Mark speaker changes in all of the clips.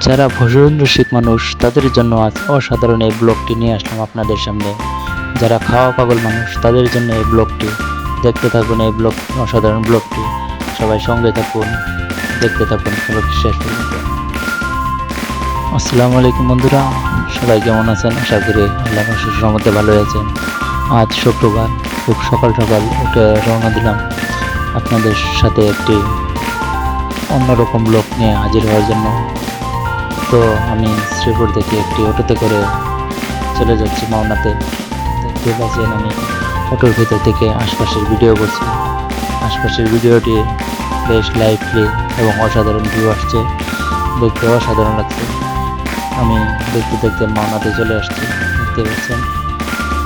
Speaker 1: যারা ভোজন রসিক মানুষ, তাদের জন্য আজ অসাধারণ এই ব্লগটি নিয়ে আসলাম আপনাদের সামনে। যারা খাওয়া পাগল মানুষ, তাদের জন্য এই ব্লগটি। দেখতে থাকুন এই ব্লগ, অসাধারণ ব্লগটি। সবাই সঙ্গে থাকুন, দেখতে থাকুন, ব্লগটি শেষ পর্যন্ত। আসসালামু আলাইকুম বন্ধুরা, সবাই কেমন আছেন? আশা করি আল্লাহ শিশুর মধ্যে ভালো আছেন। আজ শুক্রবার, খুব সকাল সকাল উঠে রওনা দিলাম আপনাদের সাথে একটি অন্যরকম লোক নিয়ে হাজির হওয়ার জন্য। তো আমি শ্রীপুর থেকে একটি অটোতে করে চলে যাচ্ছি মাওনাতে। দেখতে আমি অটোর ভিতর থেকে আশপাশের ভিডিও করছি। আশপাশের ভিডিওটি বেশ লাইভলি এবং অসাধারণ ভিউ আসছে। দেখতে অসাধারণ লাগছে। আমি দেখতে দেখতে মাওনাতে চলে আসছি, দেখতে পাচ্ছেন?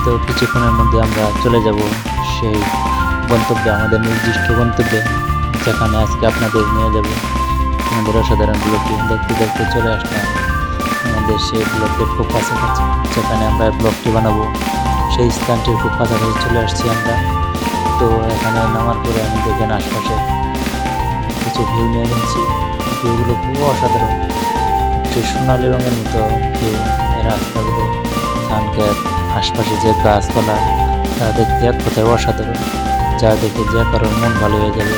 Speaker 1: তো কিছুক্ষণের মধ্যে আমরা চলে যাব সেই গন্তব্যে, আমাদের নির্দিষ্ট গন্তব্যে, যেখানে আজকে আপনাদের নিয়ে যাব। আমাদের অসাধারণ ব্লগটি দেখতে দেখতে চলে আসলাম। আমাদের সেই ব্লগটির খুব কাছাকাছি, যেখানে আমরা ব্লকটি বানাবো। সেই স্থানটির খুব কাছাকাছি চলে আসছি আমরা। তো এখানে নামার পরে আমি দেখেন আশপাশে কিছু ভিউ নিয়ে নিচ্ছি। ভিউগুলো খুব অসাধারণ। যে সোনালি রঙের মতো ভিউ এই রাস্তাগুলো ধানক্ষেত আশপাশে যে গাছপালা, তা দেখতে এক কথায় অসাধারণ। যা দেখে যে কারোর মন ভালো হয়ে যাবে।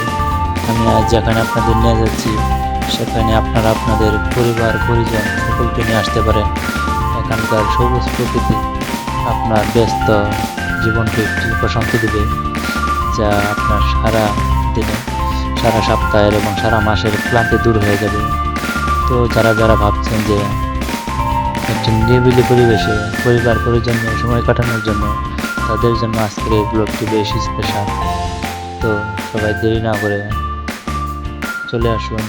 Speaker 1: আমি আজ যেখানে আপনাদের নিয়ে যাচ্ছি সেখানে আপনারা আপনাদের পরিবার, পরিজন, সকলকে নিয়ে আসতে পারেন। এখানকার সবুজ প্রকৃতি আপনার ব্যস্ত জীবনকে একটি প্রশান্তি দেবে, যা আপনার সারা দিনে, সারা সপ্তাহের এবং সারা মাসের ক্লান্তি দূর হয়ে যাবে। তো যারা যারা ভাবছেন যে একটি নিরিবিলি পরিবেশে পরিবার, পরিজন সময় কাটানোর জন্য তাদের জন্য আজকের এই ব্লগটি বেশ স্পেশাল। তো সবাই দেরি না করে চলে আসুন।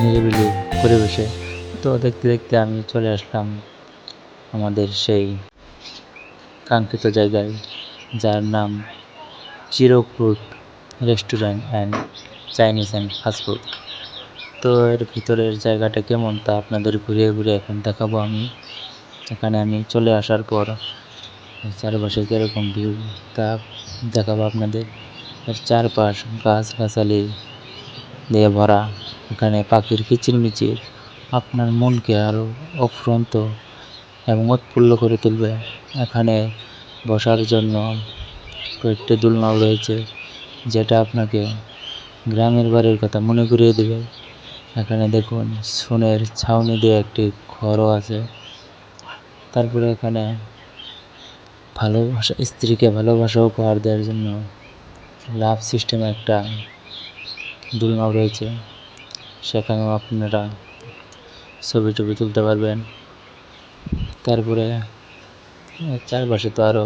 Speaker 1: নিরিবিলি পরিবেশে। তো দেখতে দেখতে আমি চলে আসলাম আমাদের সেই কাঙ্ক্ষিত জায়গায়, যার নাম Chirkut restaurant and Chinese and fast food তো এর ভিতরের জায়গাটা কেমন তা আপনাদের ঘুরিয়ে ঘুরিয়ে এখন দেখাবো আমি। এখানে আমি চলে আসার পর চারপাশে কীরকম ভিউ তা দেখাবো আপনাদের। এর চারপাশ গাছগাছালি দিয়ে ভরা। এখানে পাখির কিচিরমিচির আপনার মনকে আরও অফুরন্ত এবং উৎফুল্ল করে তুলবে। এখানে বসার জন্য কয়েকটি দোলনাও রয়েছে, যেটা আপনাকে গ্রামের বাড়ির কথা মনে করিয়ে দেবে। এখানে দেখুন, সোনের ছাউনি দিয়ে একটি ঘরও আছে। তারপরে এখানে ভালোবাসা, স্ত্রীকে ভালোবাসা উপহার দেওয়ার জন্য লাভ সিস্টেম একটা দোলনাও রয়েছে। সেখানেও আপনারা ছবি টবি তুলতে পারবেন। তারপরে চারপাশে তো আরও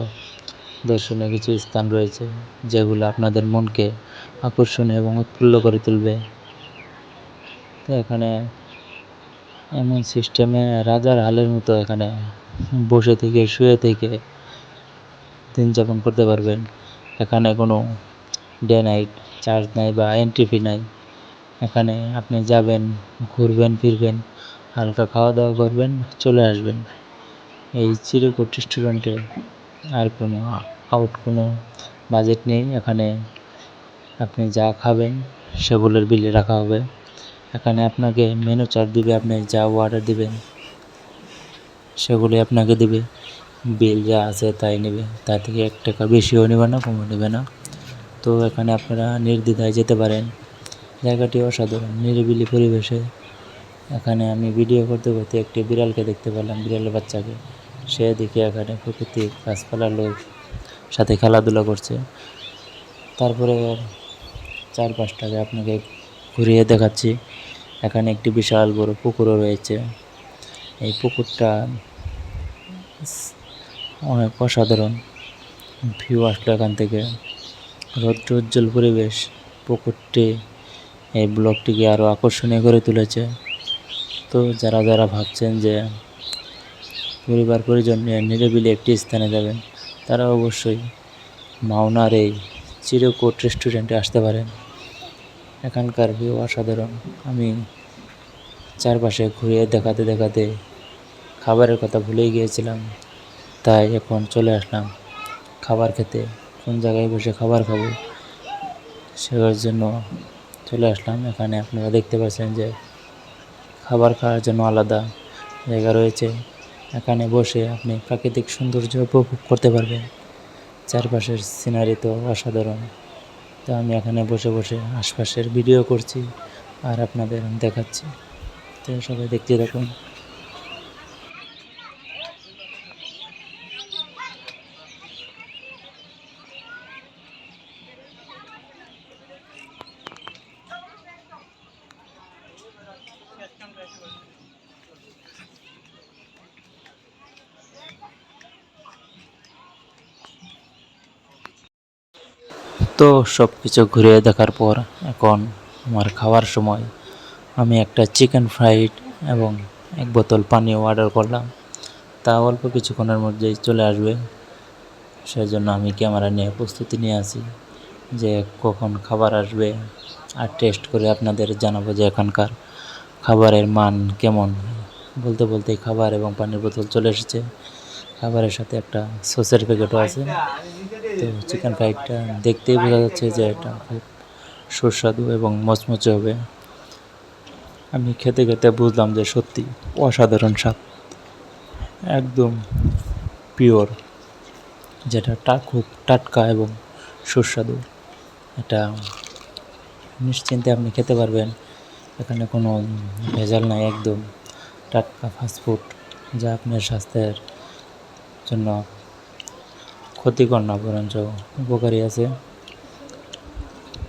Speaker 1: দর্শনীয় কিছু স্থান রয়েছে, যেগুলো আপনাদের মনকে আকর্ষণীয় এবং উৎফুল্ল করে তুলবে। তো এখানে এমন সিস্টেমে রাজার হালের মতো এখানে বসে থেকে, শুয়ে থেকে দিন যাপন করতে পারবেন। এখানে কোনো ডে নাইট চার্জ নাই বা এন্ট্রি ফি নাই। এখানে আপনি যাবেন, ঘুরবেন, ফিরবেন, হালকা খাওয়া দাওয়া করবেন, চলে আসবেন। এই চিরকুট রেস্টুরেন্টে আর কোনো আউট কোনো বাজেট নেই। এখানে আপনি যা খাবেন, সেগুলোর বিলে রাখা হবে। এখানে আপনাকে মেনু চার্ট দিবে, আপনি যা অর্ডার দিবেন সেগুলি আপনাকে দিবে। বিল যা আছে তাই নেবে। তার থেকে এক টাকা বেশিও নেবে না, কমও নেবে না। তো এখানে আপনারা নির্দ্বিধায় যেতে পারেন। জায়গাটি অসাধারণ, নিরিবিলি পরিবেশে। এখানে আমি ভিডিও করতে করতে একটি বিড়ালকে দেখতে পেলাম, বিড়ালের বাচ্চাকে। সে দেখে এখানে প্রকৃতি গাছপালার লোক সাথে খেলাধুলা করছে। তারপরে চারপাশটাকে আপনাকে ঘুরিয়ে দেখাচ্ছি। এখানে একটি বিশাল বড় পুকুরও রয়েছে। এই পুকুরটা অনেক অসাধারণ। ভিউ আসলো এখান থেকে। রৌদ্র উজ্জ্বল পরিবেশ পুকুরটি এই ব্লগটিকে আরও আকর্ষণীয় করে তুলেছে। তো যারা যারা ভাবছেন যে পরিবার পরিজন নিয়ে নিরিবিলি একটি স্থানে যাবেন, তারা অবশ্যই মাওনার এই চিরকোট রেস্টুরেন্টে আসতে পারেন। এখানকার ভিউ অসাধারণ। আমি চারপাশে ঘুরিয়ে দেখাতে দেখাতে খাবারের কথা ভুলেই গিয়েছিলাম, তাই এখন চলে আসলাম খাবার খেতে। কোন জায়গায় বসে খাবার খাব সেটার জন্য চলে আসলাম। এখানে আপনারা দেখতে পাচ্ছেন যে খাবার খাওয়ার জন্য আলাদা জায়গা রয়েছে। এখানে বসে আপনি প্রাকৃতিক সৌন্দর্য উপভোগ করতে পারবেন। চারপাশের সিনারি তো অসাধারণ। তো আমি এখানে বসে বসে আশপাশের ভিডিও করছি আর আপনাদের দেখাচ্ছি। তো সবাই দেখতে থাকুন। তো সব কিছু ঘুরে দেখার পর এখন আমার খাওয়ার সময়। আমি একটা চিকেন ফ্রাইড এবং এক বোতল পানীয় অর্ডার করলাম। তা অল্প কিছুক্ষণের মধ্যেই চলে আসবে। সেই জন্য আমি ক্যামেরা নিয়ে প্রস্তুতি নিয়ে আছি যে কখন খাবার আসবে। আর টেস্ট করে আপনাদের জানাব যে এখানকার খাবারের মান কেমন। বলতে বলতে খাবার এবং পানির বোতল চলে এসেছে। খাবারের সাথে একটা সসের প্যাকেটও আছে। তো চিকেন ফ্রাইডটা দেখতেই বোঝা যাচ্ছে যে এটা খুব সুস্বাদু এবং মচমচে হবে। আমি খেতে খেতে বুঝলাম যে সত্যি অসাধারণ স্বাদ। একদম পিওর যেটা টা খুব টাটকা এবং সুস্বাদু। এটা নিশ্চিন্তে আপনি খেতে পারবেন। এখানে কোনো ভেজাল নাই, একদম টাটকা ফাস্টফুড যা আপনার স্বাস্থ্যের জন্য ক্ষতিকর না, বরঞ্চ উপকারী আছে।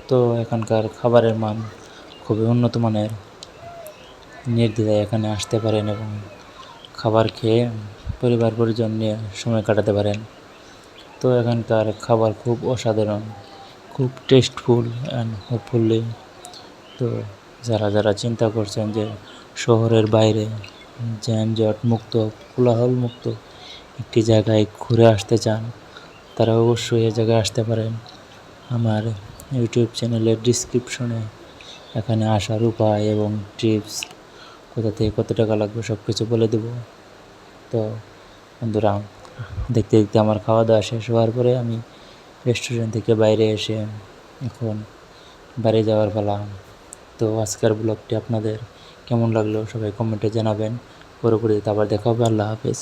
Speaker 1: তো এখানকার খাবারের মান খুবই উন্নত মানের। নির্দ্বিধায় এখানে আসতে পারেন এবং খাবার খেয়ে পরিবার পরিজন নিয়ে সময় কাটাতে পারেন। তো এখানকার খাবার খুব অসাধারণ, খুব টেস্টফুল অ্যান্ড হোপফুলি তো যারা যারা চিন্তা করছেন যে শহরের বাইরে যানজট মুক্ত, কোলাহল মুক্ত একটি জায়গায় ঘুরে আসতে চান তারা অবশ্যই এ জায়গায় আসতে পারেন। আমার ইউটিউব চ্যানেলের ডিসক্রিপশনে এখানে আসার উপায় এবং টিপস কোথা থেকে কত টাকা লাগবে সব কিছু বলে দেবো। তো বন্ধুরা, দেখতে দেখতে আমার খাওয়া দাওয়া শেষ হওয়ার পরে আমি রেস্টুরেন্ট থেকে বাইরে এসে এখন বাইরে যাওয়ার পালা। তো আজকের ব্লগটি আপনাদের কেমন লাগল সবাই কমেন্টে জানাবেন। পরবর্তীতে আবার দেখা হবে। আল্লাহ হাফেজ।